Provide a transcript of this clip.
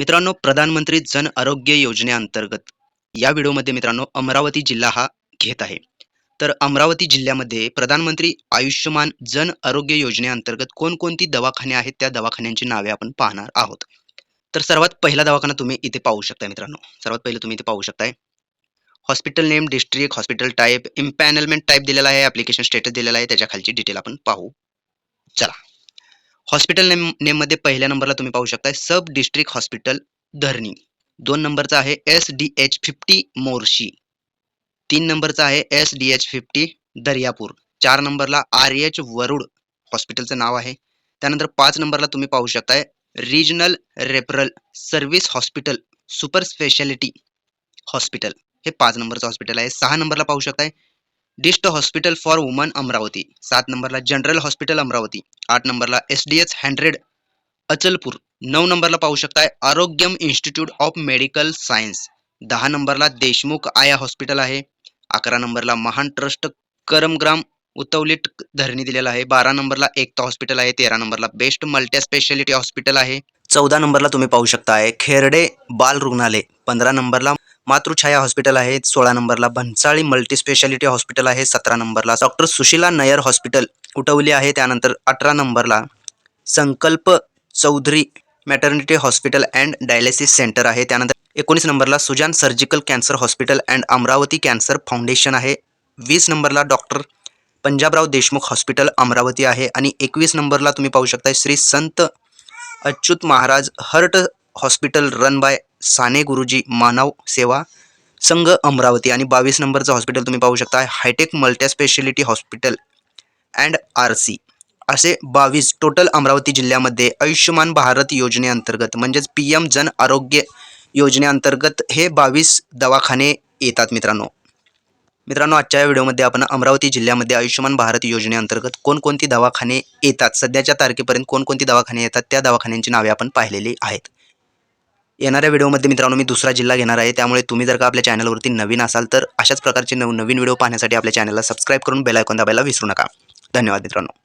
मित्रांनो प्रधानमंत्री जन आरोग्य योजनेअंतर्गत या व्हिडिओमध्ये मित्रांनो अमरावती जिल्हा हा घेत आहे. तर अमरावती जिल्ह्यामध्ये प्रधानमंत्री आयुष्यमान जन आरोग्य योजनेअंतर्गत कोणकोणती दवाखाने आहेत? त्या दवाखान्यांची नावे आपण पाहणार आहोत. तर सर्वात पहिला दवाखाना तुम्ही इथे पाहू शकता मित्रांनो. सर्वात पहिले तुम्ही इथे पाहू शकताय. Hospital name district hospital type empanelment type दिलेला आहे ॲप्लिकेशन स्टेटस दिलेला आहे त्याच्या खालची डिटेल आपण पाहू. चला. हॉस्पिटल नेम नेममध्ये पहिल्या नंबरला तुम्ही पाहू शकताय. सब डिस्ट्रिक्ट हॉस्पिटल धरणी. दोन नंबरचा आहे S D H fifty Morshi. तीन नंबरचा आहे S D H fifty Daryapur. चार नंबरला आर एच वरुड हॉस्पिटलचं नाव आहे. त्यानंतर पाच नंबरला तुम्ही पाहू शकताय regional referral service hospital super speciality hospital हे पाच नंबरचं हॉस्पिटल आहे. सहा नंबरला पाहू शकताय district hospital for women Amravati. सात नंबरला जनरल हॉस्पिटल अमरावती. आठ नंबरला S D H hundred Achalpur. नऊ नंबरला पाहू शकताय Arogyam institute of medical science. दहा नंबरला देशमुख आया हॉस्पिटल आहे. अकरा नंबरला महान ट्रस्ट करमग्राम उतवली धरणी दिलेला आहे. बारा नंबरला एकता हॉस्पिटल आहे. तेरा नंबरला बेस्ट मल्टी स्पेशालिटी हॉस्पिटल आहे. चौदा नंबरला तुम्ही पाहू शकताय खेरडे बाल रुग्णालय पंधरा नंबरला मातृछाया हॉस्पिटल आहे सोळा नंबरला भन्साळी मल्टी स्पेशालिटी हॉस्पिटल आहे सतरा नंबरला. डॉक्टर सुशीला नयर हॉस्पिटल उठवली आहे त्यानंतर अठरा नंबरला Sankalp Chaudhari maternity hospital and dialysis centre आहे त्यानंतर एकोणीस नंबरला Sujan surgical cancer hospital and Amravati cancer foundation आहे वीस नंबरला डॉक्टर पंजाबराव देशमुख हॉस्पिटल अमरावती आहे आणि एकवीस नंबरला तुम्ही पाहू शकता Shri Sant Achyut Maharaj heart hospital run by Sane Guruji Manav Seva संघ अमरावती आणि बावीस नंबरचं हॉस्पिटल तुम्ही पाहू शकता. Hitech multispeciality hospital and R C असे बावीस टोटल अमरावती जिल्ह्यामध्ये आयुष्यमान भारत योजनेअंतर्गत म्हणजेच पी एम जन आरोग्य योजनेअंतर्गत हे बावीस दवाखाने येतात मित्रांनो. मित्रांनो आजच्या व्हिडिओमध्ये आपण अमरावती जिल्ह्यामध्ये आयुष्यमान भारत योजनेअंतर्गत कोणकोणती दवाखाने येतात? सध्याच्या तारखेपर्यंत कोणकोणती दवाखाने येतात? त्या दवाखान्यांची नावे आपण पाहिलेली आहेत. येणाऱ्या व्हिडिओमध्ये मित्रांनो मी दुसरा जिल्हा घेणार आहे. त्यामुळे तुम्ही जर का आपल्या चॅनलवरती नवीन असाल तर अशाच प्रकारचे नव नवीन व्हिडिओ पाहण्यासाठी आपल्या चॅनलला सबस्क्राईब करून बेलायकॉन दाबायला विसरू नका. धन्यवाद मित्रांनो.